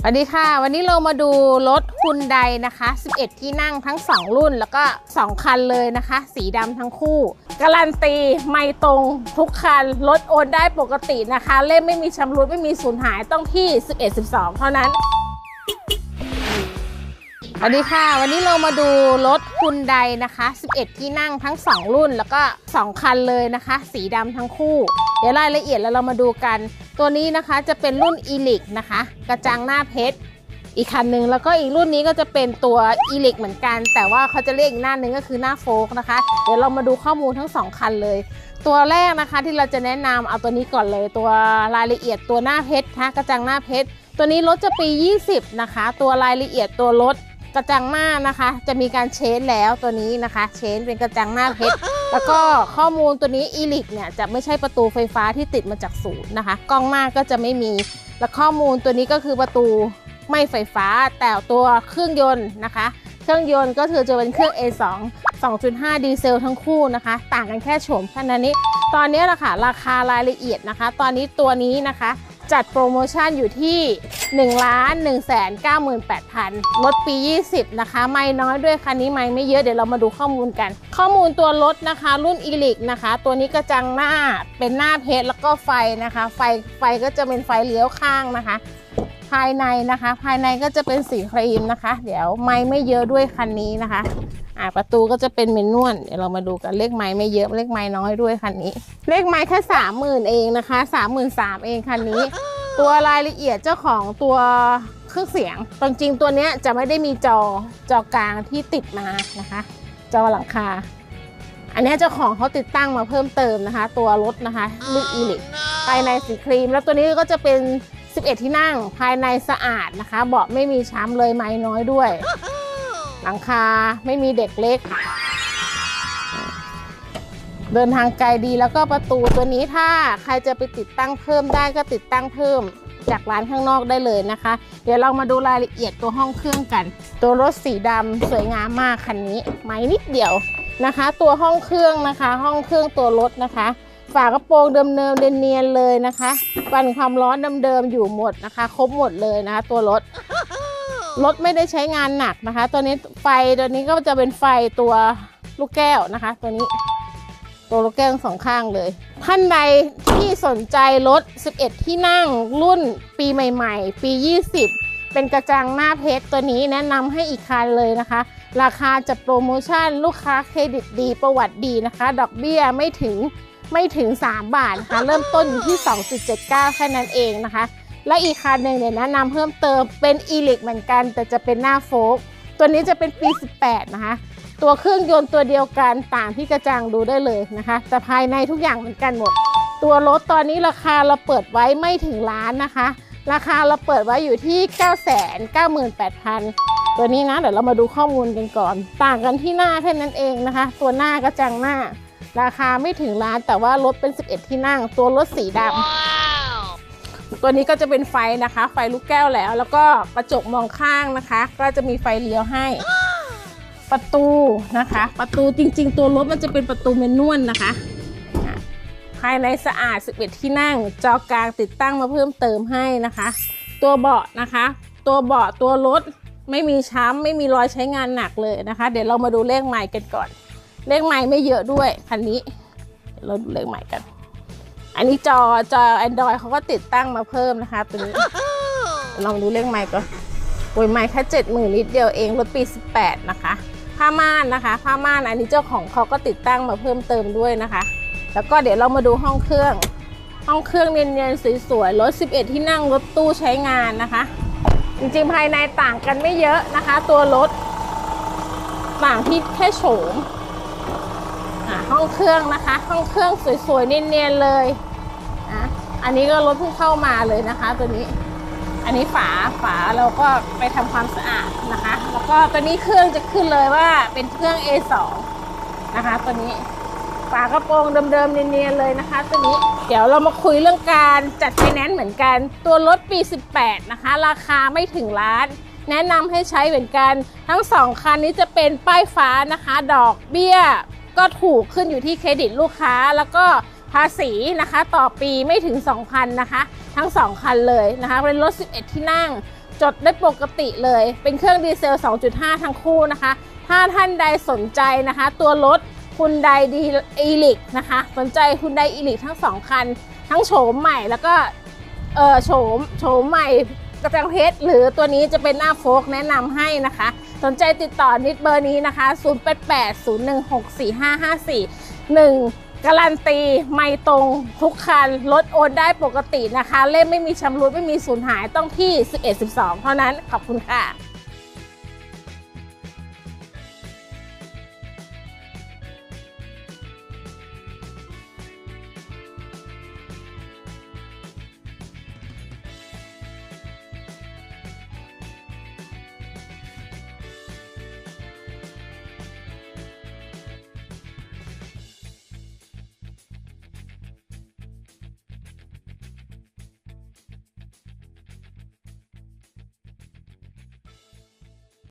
สวัสดีค่ะ วันนี้เรามาดูรถฮุนไดนะคะ 11 ที่นั่งทั้ง 2 รุ่นแล้วก็ 2 คันเลยนะคะ สีดำทั้งคู่ การันตีไม่ตรงทุกคัน รถโอนได้ปกตินะคะ เล่มไม่มีชำรุดไม่มีสูญหายต้องที่ 11 12 เท่านั้นสวัสดีค่ะ วันนี้เรามาดูรถฮุนไดนะคะ 11 ที่นั่งทั้ง 2 รุ่นแล้วก็ 2 คันเลยนะคะ สีดำทั้งคู่ เดี๋ยวรายละเอียดแล้วเรามาดูกัน ตัวนี้นะคะจะเป็นรุ่น e l i x นะคะ กระจังหน้าเพชรอีกคันหนึ่งแล้วก็อีกรุ่นนี้ก็จะเป็นตัว e l i x เหมือนกัน แต่ว่าเขาจะเรียกอีกหน้าหนึ่งก็คือหน้าโฟกนะคะ เดี๋ยวเรามาดูข้อมูลทั้ง 2 คันเลย ตัวแรกนะคะที่เราจะแนะนำเอาตัวนี้ก่อนเลย ตัวรายละเอียดตัวหน้าเพชรนะกระจังหน้าเพชรตัวนี้รถจะปี 20 นะคะ ตัวรายละเอียดตัวรถ กระจังหน้านะคะ จะมีการเชนแล้วตัวนี้นะคะ เชนเป็นกระจังหน้าเพชรแล้วก็ข้อมูลตัวนี้อีลิกเนี่ยจะไม่ใช่ประตูไฟฟ้าที่ติดมาจากศูนย์นะคะ กล้องหน้าก็จะไม่มี และข้อมูลตัวนี้ก็คือประตูไม่ไฟฟ้าแต่ตัวเครื่องยนต์นะคะ เครื่องยนต์ก็คือจะเป็นเครื่อง A2 2.5 ดีเซลทั้งคู่นะคะ ต่างกันแค่โฉมแค่นั้นนี้ ตอนนี้ละค่ะราคารายละเอียดนะคะ ตอนนี้ตัวนี้นะคะ จัดโปรโมชั่นอยู่ที่1ล้าน1แสน98,000 ลดปี 20 นะคะ ไม่น้อยด้วยคันนี้ไม่ไม่เยอะเดี๋ยวเรามาดูข้อมูลกัน ข้อมูลตัวรถนะคะ รุ่นอีลิกนะคะ ตัวนี้กระจังหน้าเป็นหน้าเพชรแล้วก็ไฟนะคะ ไฟไฟก็จะเป็นไฟเลี้ยวข้างนะคะ ภายในนะคะ ภายในก็จะเป็นสีครีมนะคะ เดี๋ยวไม่ไม่เยอะด้วยคันนี้นะคะอ่าประตูก็จะเป็นเมนนวลเดี๋ยวเรามาดูกันเลขไม้ไม่เยอะเลขไม้น้อยด้วยคันนี้ เลขไม้แค่สามหมื่นเองนะคะสามหมื่นสามเองคันนี้ ตัวรายละเอียดเจ้าของตัวเครื่องเสียงตรงจริงตัวเนี้ยจะไม่ได้มีจอจอกลางที่ติดมานะคะ จอหลังคา อันนี้เจ้าของเขาติดตั้งมาเพิ่มเติมนะคะ ตัวรถนะคะรุ่นอีลิกภายในสีครีม แล้วตัวนี้ก็จะเป็น 11 ที่นั่ง ภายในสะอาดนะคะ เบาะไม่มีช้ำเลยไม้น้อยด้วย หลังคาไม่มีเด็กเล็ก เดินทางไกลดีแล้วก็ประตูตัวนี้ถ้าใครจะไปติดตั้งเพิ่มได้ก็ติดตั้งเพิ่มจากร้านข้างนอกได้เลยนะคะ เดี๋ยวเรามาดูรายละเอียดตัวห้องเครื่องกัน ตัวรถสีดำสวยงามมากคันนี้ ไม้นิดเดียวนะคะ ตัวห้องเครื่องนะคะ ห้องเครื่องตัวรถนะคะ ฝากระโปรงเดิมๆเนียนๆเลยนะคะปันความร้อนเดิมๆอยู่หมดนะคะ ครบหมดเลยนะคะ ตัวรถรถไม่ได้ใช้งานหนักนะคะ ตัวนี้ไฟตัวนี้ก็จะเป็นไฟตัวลูกแก้วนะคะ ตัวนี้ ตัวลูกแก้วทั้งสองข้างเลย ท่านใดที่สนใจรถ 11 ที่นั่งรุ่นปีใหม่ๆ ปี 20 เป็นกระจังหน้าเพชรตัวนี้แนะนำให้อีกคันเลยนะคะ ราคาจะโปรโมชั่นลูกค้าเครดิตดีประวัติดีนะคะ ดอกเบี้ยไม่ถึง ไม่ถึง 3 บาทนะคะเริ่มต้นอยู่ที่ 2.79 แค่นั้นเองนะคะ และอีกคันหนึ่งเนี่ยแนะนำเพิ่มเติมเป็น e l i x เหมือนกัน แต่จะเป็นหน้าโฟกตัวนี้จะเป็นปี 18 นะคะ ตัวเครื่องยนต์ตัวเดียวกันต่างที่กระจังดูได้เลยนะคะ แต่ภายในทุกอย่างเหมือนกันหมด ตัวรถตอนนี้ราคาเราเปิดไว้ไม่ถึงล้านนะคะ ราคาเราเปิดไว้อยู่ที่ 9 9 8 0 0 0ตัวนี้นะเดี๋ยวเรามาดูข้อมูลกันก่อน ต่างกันที่หน้าแค่นั้นเองนะคะ ตัวหน้ากระจังหน้า ราคาไม่ถึงล้านแต่ว่ารถเป็น 11 ที่นั่ง ตัวรถสีดำตัวนี้ก็จะเป็นไฟนะคะ ไฟลูกแก้วแล้ว แล้วก็กระจกมองข้างนะคะ ก็จะมีไฟเลี้ยวให้ประตูนะคะ ประตูจริง ๆ ตัวรถมันจะเป็นประตูเมนนวลนะคะอะภายในสะอาด 11 ที่นั่ง จอกลางติดตั้งมาเพิ่มเติมให้นะคะ ตัวเบาะนะคะ ตัวเบาะตัวรถไม่มีช้ำไม่มีรอยใช้งานหนักเลยนะคะ เดี๋ยวเรามาดูเลขใหม่กันก่อน เลขใหม่ไม่เยอะด้วยคันนี้เดี๋ยวเราดูเลขใหม่กัน อันนี้จอจอ Android เขาก็ติดตั้งมาเพิ่มนะคะตัวนี้ ลองดูเลขใหม่ก่อนโอ้ยใหม่แค่เจ็ดหมื่นนิดเดียวเองรถปี 18 นะคะ ผ้าม่านนะคะ ผ้าม่านอันนี้เจ้าของเขาก็ติดตั้งมาเพิ่มเติมด้วยนะคะ แล้วก็เดี๋ยวเรามาดูห้องเครื่อง ห้องเครื่องเนียนๆสวยๆรถ 11 ที่นั่งรถตู้ใช้งานนะคะ จริงๆภายในต่างกันไม่เยอะนะคะ ตัวรถต่างที่แค่โฉมอะ ห้องเครื่องนะคะ ห้องเครื่องสวยๆเนียนๆเลยอะอันนี้ก็รถเพิ่งเข้ามาเลยนะคะ ตัวนี้ อันนี้ฝาฝาเราก็ไปทำความสะอาดนะคะ แล้วก็ตัวนี้เครื่องจะขึ้นเลยว่าเป็นเครื่อง A2 นะคะ ตัวนี้ฝากระโปรงเดิมๆเนียนๆเลยนะคะ ตัวนี้เดี๋ยวเรามาคุยเรื่องการจัดไฟแนนซ์เหมือนกัน ตัวรถปี 18 นะคะ ราคาไม่ถึงล้าน แนะนำให้ใช้เหมือนกัน ทั้งสองคันนี้จะเป็นป้ายฟ้านะคะ ดอกเบี้ย ก็ถูกขึ้นอยู่ที่เครดิตลูกค้าแล้วก็ภาษีนะคะต่อปีไม่ถึง 2,000นะคะ ทั้ง 2 คันเลยนะคะ เป็นรถ 11 ที่นั่ง จดได้ปกติเลย เป็นเครื่องดีเซล 2.5 ทั้งคู่นะคะ ถ้าท่านใดสนใจนะคะ ตัวรถคุณไดดีอีลิกนะคะ สนใจคุณไดอีลิกทั้งสองคัน ทั้งโฉมใหม่แล้วก็เออโฉมโฉมใหม่ กระจังเพชรหรือตัวนี้จะเป็นหน้าโฟกแนะนำให้นะคะ สนใจติดต่อนิดเบอร์นี้นะคะ 0880164554 1การันตีไม่ตรงทุกคันรถโอนได้ปกตินะคะ เล่มไม่มีชำรุดไม่มีสูญหายต้องที่ 11-12 เท่านั้นขอบคุณค่ะ